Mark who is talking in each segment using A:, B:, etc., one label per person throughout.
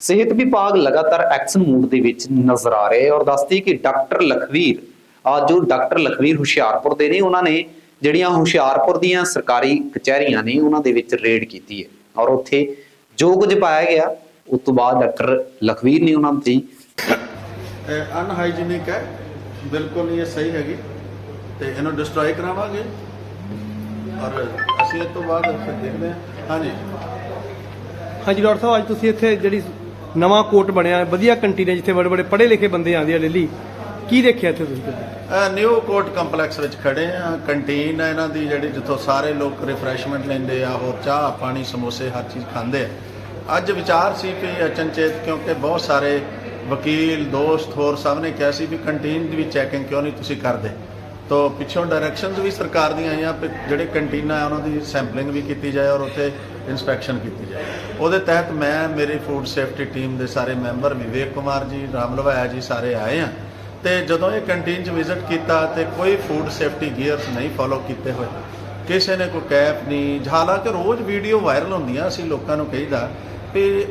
A: ਸਿਹਤ ਵਿਭਾਗ ਲਗਾਤਾਰ ਐਕਸ਼ਨ ਮੋਡ ਦੇ ਵਿੱਚ ਨਜ਼ਰ ਆ ਰਿਹਾ ਹੈ ਔਰ ਦੱਸਦੀ ਕਿ ਡਾਕਟਰ ਲਖਵੀਰ ਆ ਜੋ ਡਾਕਟਰ ਲਖਵੀਰ ਹੁਸ਼ਿਆਰਪੁਰ ਦੇ ਨੇ। ਉਹਨਾਂ ਨੇ ਜਿਹੜੀਆਂ ਹੁਸ਼ਿਆਰਪੁਰ ਦੀਆਂ ਸਰਕਾਰੀ ਕਚਹਿਰੀਆਂ ਨੇ ਉਹਨਾਂ ਦੇ ਵਿੱਚ ਰੇਡ ਕੀਤੀ ਹੈ ਔਰ ਉੱਥੇ ਜੋ ਕੁਝ ਪਾਇਆ ਗਿਆ। ਉਸ ਤੋਂ ਬਾਅਦ ਡਾਕਟਰ ਲਖਵੀਰ ਨੇ ਉਹਨਾਂ ਦੀ
B: ਅਨਹਾਈਜੀਨਿਕ ਹੈ। ਬਿਲਕੁਲ ਨਹੀਂ ਇਹ ਸਹੀ ਹੈਗੀ। ਤੇ ਇਹਨੂੰ ਡਿਸਟਰੋਏ ਕਰਾਵਾਂਗੇ। ਔਰ ਅਸੀਂ ਇਹ ਤੋਂ ਬਾਅਦ ਫਿਰ ਦੇਖਦੇ ਹਾਂ। ਹਾਂਜੀ।
C: ਹਾਂਜੀ ਡਾਕਟਰ ਸਾਹਿਬ ਅੱਜ ਤੁਸੀਂ ਇੱਥੇ ਜਿਹੜੀ ਨਵਾਂ ਕੋਰਟ ਬਣਿਆ, ਵਧੀਆ ਕੰਟੀਨ ਹੈ ਜਿੱਥੇ ਬੜੇ ਬੜੇ ਪੜ੍ਹੇ ਲਿਖੇ ਬੰਦੇ ਆਉਂਦੇ ਆ ਡੇਲੀ ਕੀ ਦੇਖਿਆ ਇੱਥੇ ਤੁਸੀਂ?
B: ਨਿਊ ਕੋਰਟ ਕੰਪਲੈਕਸ ਵਿੱਚ ਖੜੇ ਆ ਕੰਟੀਨ ਹੈ ਇਹਨਾਂ ਦੀ ਜਿਹੜੀ ਜਿੱਥੋਂ ਸਾਰੇ ਲੋਕ ਰਿਫਰੈਸ਼ਮੈਂਟ ਲੈਂਦੇ ਆ, ਹੋਰ ਚਾਹ, ਪਾਣੀ, ਸਮੋਸੇ, ਹਰ ਚੀਜ਼ ਖਾਂਦੇ ਆ। ਅੱਜ ਵਿਚਾਰ ਸੀ ਕਿ ਅਚਨਚੇਤ ਕਿਉਂਕਿ ਬਹੁਤ ਸਾਰੇ ਵਕੀਲ, ਦੋਸਤ ਹੋਰ ਸਭ ਨੇ ਕਿਹਾ ਸੀ ਵੀ ਕੰਟੀਨ ਦੀ ਵੀ ਚੈਕਿੰਗ ਕਿਉਂ ਨਹੀਂ ਤੁਸੀਂ ਕਰਦੇ? ਤੋ ਪਿੱਛੋਂ ਡਾਇਰੈਕਸ਼ਨਸ ਵੀ ਸਰਕਾਰ ਦੀਆਂ ਆਈਆਂ, ਵੀ ਜਿਹੜੇ ਕੰਟੀਨਾਂ ਆ, ਉਹਨਾਂ ਦੀ ਸੈਂਪਲਿੰਗ ਵੀ ਕੀਤੀ ਜਾਏ ਔਰ ਉੱਥੇ ਇਨਸਪੈਕਸ਼ਨ ਕੀਤੀ ਜਾਏ। ਉਹਦੇ ਤਹਿਤ ਮੈਂ, ਮੇਰੀ ਫੂਡ ਸੇਫਟੀ ਟੀਮ ਦੇ ਸਾਰੇ ਮੈਂਬਰ ਵਿਵੇਕ ਕੁਮਾਰ ਜੀ, ਰਾਮ ਲਵਾਇਆ ਜੀ ਸਾਰੇ ਆਏ ਆ। ਤੇ ਜਦੋਂ ਇਹ ਕੰਟੀਨ 'ਚ ਵਿਜ਼ਿਟ ਕੀਤਾ ਤੇ ਕੋਈ ਫੂਡ ਸੇਫਟੀ ਗੀਅਰਸ ਨਹੀਂ ਫੋਲੋ ਕੀਤੇ ਹੋਏ। ਕਿਸੇ ਨੇ ਕੋਈ ਕੈਪ ਨਹੀਂ। ਹਾਲਾਂਕਿ ਰੋਜ਼ ਵੀਡੀਓ ਵਾਇਰਲ ਹੁੰਦੀਆਂ, ਅਸੀਂ ਲੋਕਾਂ ਨੂੰ ਕਹੀਦਾ ਵੀ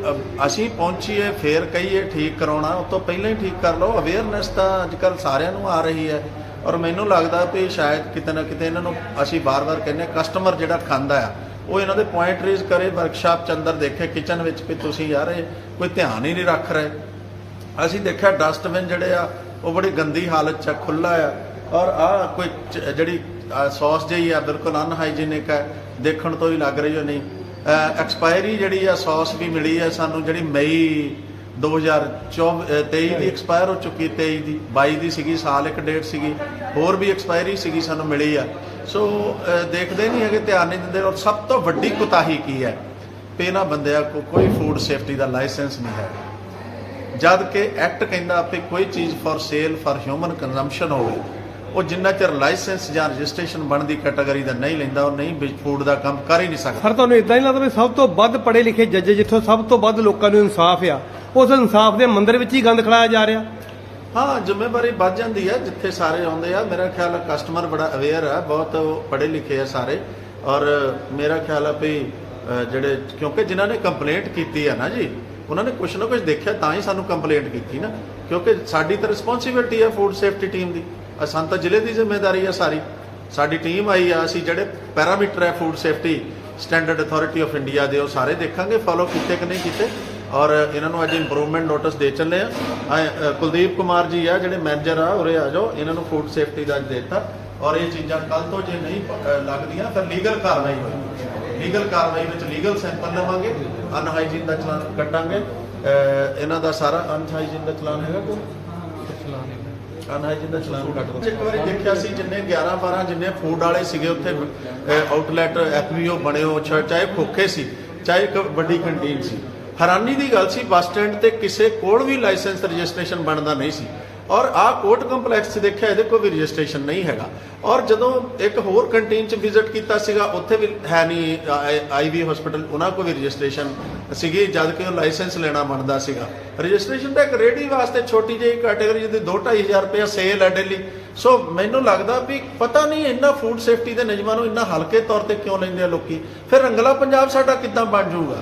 B: ਅਸੀਂ ਪਹੁੰਚੀਏ, ਫੇਰ ਕਹੀਏ, ਠੀਕ ਕਰਾਉਣਾ ਉਸ ਤੋਂ ਪਹਿਲਾਂ ਹੀ ਠੀਕ ਕਰ ਲਓ। ਅਵੇਅਰਨੈਸ ਤਾਂ ਅੱਜਕੱਲ ਸਾਰਿਆਂ ਨੂੰ ਆ ਰਹੀ ਹੈ। ਔਰ ਮੈਨੂੰ ਲੱਗਦਾ ਵੀ ਸ਼ਾਇਦ ਕਿਤੇ ਨਾ ਕਿਤੇ ਇਹਨਾਂ ਨੂੰ ਅਸੀਂ ਬਾਰ-ਬਾਰ ਕਹਿੰਦੇ ਕਸਟਮਰ ਜਿਹੜਾ ਖਾਂਦਾ ਆ, ਉਹ ਇਹਨਾਂ ਦੇ ਪੁਆਇੰਟ ਰੇਜ਼ ਕਰੇ ਵਰਕਸ਼ਾਪ ਚ ਅੰਦਰ ਦੇਖੇ ਕਿਚਨ ਵਿੱਚ ਵੀ ਤੁਸੀਂ ਯਾਰ ਇਹ ਕੋਈ ਧਿਆਨ ਹੀ ਨਹੀਂ ਰੱਖ ਰਹੇ। ਅਸੀਂ ਦੇਖਿਆ ਡਸਟਬਿਨ ਜਿਹੜੇ ਆ, ਉਹ ਬੜੀ ਗੰਦੀ ਹਾਲਤ ਚ ਖੁੱਲਾ ਆ। ਔਰ ਆ ਕੋਈ ਜਿਹੜੀ ਸੌਸ ਜਿਹੀ ਆ, ਬਿਲਕੁਲ ਅਨਹਾਈਜੀਨਿਕ ਹੈ ਦੇਖਣ ਤੋਂ ਹੀ ਲੱਗ ਰਹੀ ਹੋ ਨਹੀਂ ਐਕਸਪਾਇਰੀ ਜਿਹੜੀ ਆ ਸੌਸ ਵੀ ਮਿਲੀ ਹੈ ਸਾਨੂੰ, ਜਿਹੜੀ ਮਈ 2023 ਦੀ ਐਕਸਪਾਇਰ ਹੋ ਚੁੱਕੀ 23 ਦੀ 22 ਦੀ ਸੀਗੀ ਸਾਲ ਇੱਕ ਡੇਟ ਸੀਗੀ ਹੋਰ ਵੀ ਐਕਸਪਾਇਰੀ ਸੀਗੀ ਸਾਨੂੰ ਮਿਲੀ ਆ। ਸੋ ਦੇਖਦੇ ਨਹੀਂ ਹੈਗੇ ਧਿਆਨ ਨਹੀਂ ਦਿੰਦੇ ਔਰ ਸਭ ਤੋਂ ਵੱਡੀ ਕੁਤਾਹੀ ਕੀ ਹੈ? ਇਹਨਾਂ ਬੰਦਿਆਂ ਕੋ ਕੋਈ ਫੂਡ ਸੇਫਟੀ ਦਾ ਲਾਇਸੈਂਸ ਨਹੀਂ ਹੈ। ਜਦ ਕਿ ਐਕਟ ਕਹਿੰਦਾ ਵੀ ਕੋਈ ਚੀਜ਼ for sale for human consumption ਹੋਵੇ ਉਹ ਜਿੰਨਾ ਚਿਰ ਲਾਇਸੈਂਸ ਜਾਂ ਰਜਿਸਟ੍ਰੇਸ਼ਨ ਬਣਦੀ ਕੈਟਾਗਰੀ ਦਾ ਨਹੀਂ ਲੈਂਦਾ ਉਹ ਨਹੀਂ ਫੂਡ ਦਾ ਕੰਮ ਕਰ ਹੀ ਨਹੀਂ ਸਕਦਾ।
C: ਸਰ ਤੁਹਾਨੂੰ ਇਦਾਂ ਹੀ ਲੱਗਦਾ ਵੀ ਸਭ ਤੋਂ ਵੱਧ ਪੜ੍ਹੇ ਲਿਖੇ ਜੱਜ ਜਿੱਥੋਂ ਸਭ ਤੋਂ ਵੱਧ ਲੋਕਾਂ ਨੂੰ ਇਨਸਾਫ ਆ। ਉਸ ਇਨਸਾਫ ਦੇ ਮੰਦਰ ਵਿੱਚ ਹੀ ਗੰਦ ਖੜਾਇਆ ਜਾ ਰਿਹਾ।
B: ਹਾਂ, ਜ਼ਿੰਮੇਵਾਰੀ ਵੱਧ ਜਾਂਦੀ ਹੈ ਜਿੱਥੇ ਸਾਰੇ ਆਉਂਦੇ ਆ। ਮੇਰਾ ਖਿਆਲ ਹੈ ਕਸਟਮਰ ਬੜਾ ਅਵੇਅਰ ਹੈ ਬਹੁਤ ਪੜ੍ਹੇ ਲਿਖੇ ਆ ਸਾਰੇ। ਔਰ ਮੇਰਾ ਖਿਆਲ ਆ ਵੀ ਜਿਹੜੇ, ਕਿਉਂਕਿ ਜਿਨ੍ਹਾਂ ਨੇ ਕੰਪਲੇਂਟ ਕੀਤੀ ਹੈ ਨਾ ਜੀ, ਉਹਨਾਂ ਨੇ ਕੁਝ ਨਾ ਕੁਝ ਦੇਖਿਆ ਤਾਂ ਹੀ ਸਾਨੂੰ ਕੰਪਲੇਂਟ ਕੀਤੀ ਨਾ। ਕਿਉਂਕਿ ਸਾਡੀ ਤਾਂ ਰਿਸਪੌਂਸਿਬਿਲਟੀ ਹੈ ਫੂਡ ਸੇਫਟੀ ਟੀਮ ਦੀ। ਅਸਾਂ ਤਾਂ ਜ਼ਿਲ੍ਹੇ ਦੀ ਜ਼ਿੰਮੇਵਾਰੀ ਆ ਸਾਰੀ। ਸਾਡੀ ਟੀਮ ਆਈ ਆ, ਅਸੀਂ ਜਿਹੜੇ ਪੈਰਾਮੀਟਰ ਹੈ food safety standard authority of India ਦੇ, ਉਹ ਸਾਰੇ ਦੇਖਾਂਗੇ ਫਾਲੋ ਕੀਤੇ ਕਿ ਨਹੀਂ ਕੀਤੇ। ਔਰ ਇਹਨਾਂ ਨੂੰ ਅੱਜ ਇੰਪਰੂਵਮੈਂਟ ਨੋਟਿਸ ਦੇ ਚੱਲੇ ਆ। ਕੁਲਦੀਪ ਕੁਮਾਰ ਜੀ ਆ, ਜਿਹੜੇ ਮੈਨੇਜਰ ਆ, ਉਰੇ ਆ ਜਾਓ। ਇਹਨਾਂ ਨੂੰ ਫੂਡ ਸੇਫਟੀ ਦਾ ਦਿੱਤਾ। ਔਰ ਇਹ ਚੀਜ਼ਾਂ ਕੱਲ ਤੋਂ ਜੇ ਨਹੀਂ ਲੱਗਦੀਆਂ, ਫਿਰ ਲੀਗਲ ਕਾਰਵਾਈ ਹੋਏਗੀ ਲੀਗਲ ਕਾਰਵਾਈ ਵਿੱਚ ਲੀਗਲ ਸੈਂਪਲ ਲਵਾਂਗੇ। ਅਨਹਾਈਜੀਨ ਦਾ ਚਲਾਨ ਕੱਟਾਂਗੇ ਇਹਨਾਂ ਦਾ ਸਾਰਾ ਅਨਹਾਈਜੀਨ ਦਾ ਚਲਾਨ ਹੈਗਾ ਕੋਈ? ਅਨਹਾਈਜੀਨ ਦਾ ਚਲਾਨ ਕੱਟ ਦੋ ਇੱਕ ਵਾਰੀ ਦੇਖਿਆ ਸੀ, ਜਿੰਨੇ 11 12 ਜਿੰਨੇ ਫੂਡ ਵਾਲੇ ਸੀਗੇ ਉੱਥੇ ਆਊਟਲੈਟ ਐਫਬੀਓ ਬਣੇ ਹੋ ਚਾਹੇ ਖੋਖੇ ਸੀ, ਚਾਹੇ ਇੱਕ ਵੱਡੀ ਕੰਟੀਨ ਸੀ। ਹੈਰਾਨੀ ਦੀ ਗੱਲ ਸੀ, ਬੱਸ ਸਟੈਂਡ ਤੇ ਕਿਸੇ ਕੋਲ ਵੀ ਲਾਇਸੈਂਸ ਰਜਿਸਟ੍ਰੇਸ਼ਨ ਬਣਦਾ ਨਹੀਂ ਸੀ। ਔਰ ਆ ਕੋਰਟ ਕੰਪਲੈਕਸ 'ਚ ਦੇਖਿਆ ਇਹਦੇ ਕੋਈ ਵੀ ਰਜਿਸਟ੍ਰੇਸ਼ਨ ਨਹੀਂ ਹੈਗਾ। ਔਰ ਜਦੋਂ ਇੱਕ ਹੋਰ ਕੰਟੀਨ 'ਚ ਵਿਜ਼ਿਟ ਕੀਤਾ ਸੀਗਾ, ਉੱਥੇ ਵੀ ਹੈ ਨਹੀਂ ਆਈਵੀ ਹਸਪੀਟਲ, ਉਹਨਾਂ ਕੋਲ ਵੀ ਰਜਿਸਟ੍ਰੇਸ਼ਨ ਸੀਗੀ, ਜਦ ਕਿ ਉਹ ਲਾਇਸੈਂਸ ਲੈਣਾ ਬਣਦਾ ਸੀਗਾ। ਰਜਿਸਟ੍ਰੇਸ਼ਨ ਤਾਂ ਇੱਕ ਰੇਡੀ ਵਾਸਤੇ ਛੋਟੀ ਜਿਹੀ ਕੈਟਾਗਰੀ ਜਿਹਦੀ 2-2500 ਰੁਪਏ ਸੇਲ ਹੈ ਡੇਲੀ ਸੋ ਮੈਨੂੰ ਲੱਗਦਾ ਵੀ ਪਤਾ ਨਹੀਂ ਇੰਨਾ ਫੂਡ ਸੇਫਟੀ ਦੇ ਨਿਯਮਾਂ ਨੂੰ ਇੰਨਾ ਹਲਕੇ ਤੌਰ ਤੇ ਕਿਉਂ ਲੈਂਦੇ ਆ ਲੋਕੀ। ਫਿਰ ਰੰਗਲਾ ਪੰਜਾਬ ਸਾਡਾ ਕਿੱਦਾਂ ਬਣ ਜਾਊਗਾ?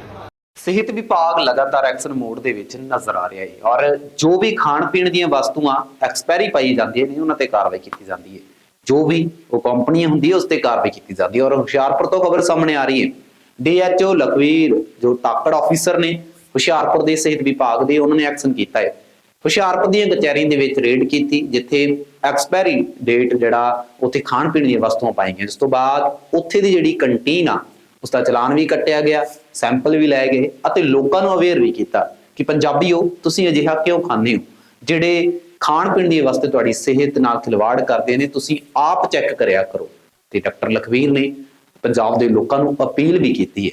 A: ਸਿਹਤ ਵਿਭਾਗ ਲਗਾਤਾਰ ਐਕਸ਼ਨ ਮੋਡ ਦੇ ਵਿੱਚ ਨਜ਼ਰ ਆ ਰਿਹਾ ਹੈ ਔਰ ਜੋ ਵੀ ਖਾਣ ਪੀਣ ਦੀਆਂ ਵਸਤੂਆਂ ਐਕਸਪਾਇਰੀ ਪਾਈ ਜਾਂਦੀਆਂ ਨੇ, ਉਹਨਾਂ ਤੇ ਕਾਰਵਾਈ ਕੀਤੀ ਜਾਂਦੀ ਹੈ। ਜੋ ਵੀ ਉਹ ਕੰਪਨੀਆਂ ਹੁੰਦੀ ਹੈ ਉਸ ਤੇ ਕਾਰਵਾਈ ਕੀਤੀ ਜਾਂਦੀ ਹੈ ਔਰ ਹੁਸ਼ਿਆਰਪੁਰ ਤੋਂ ਖਬਰ ਸਾਹਮਣੇ ਆ ਰਹੀ ਹੈ। ਡੀਐਚਓ ਲਖਵੀਰ, ਜੋ ਤਾਕੜ ਆਫੀਸਰ ਨੇ ਹੁਸ਼ਿਆਰਪੁਰ ਦੇ ਸਿਹਤ ਵਿਭਾਗ ਦੇ, ਉਹਨਾਂ ਨੇ ਐਕਸ਼ਨ ਕੀਤਾ ਹੈ। ਹੁਸ਼ਿਆਰਪੁਰ ਦੀਆਂ ਕਚਹਿਰੀਆਂ ਦੇ ਵਿੱਚ ਰੇਡ ਕੀਤੀ, ਜਿੱਥੇ ਐਕਸਪਾਇਰੀ ਡੇਟ ਜਿਹੜਾ ਉੱਥੇ ਖਾਣ ਪੀਣ ਦੀਆਂ ਵਸਤੂਆਂ ਪਾਈਆਂ ਜਿਸ ਤੋਂ ਬਾਅਦ ਉੱਥੇ ਦੀ ਜਿਹੜੀ ਕੰਟੀਨ ਆ ਉਸ ਦਾ ਚਲਾਨ ਵੀ ਕੱਟਿਆ ਗਿਆ ਸੈਂਪਲ ਵੀ ਲਏ ਗਏ ਅਤੇ ਲੋਕਾਂ ਨੂੰ ਅਵੇਅਰ ਵੀ ਕੀਤਾ ਕਿ ਪੰਜਾਬੀਓ, ਤੁਸੀਂ ਅਜਿਹਾ ਕਿਉਂ ਖਾਂਦੇ ਹੋ? ਜਿਹੜੇ ਖਾਣ ਪੀਣ ਦੀ ਵਾਸਤੇ ਤੁਹਾਡੀ ਸਿਹਤ ਨਾਲ ਖਿਲਵਾੜ ਕਰਦੇ ਨੇ, ਤੁਸੀਂ ਆਪ ਚੈੱਕ ਕਰਿਆ ਕਰੋ। ਤੇ ਡਾਕਟਰ ਲਖਵੀਰ ਨੇ ਪੰਜਾਬ ਦੇ ਲੋਕਾਂ ਨੂੰ ਅਪੀਲ ਵੀ ਕੀਤੀ ਹੈ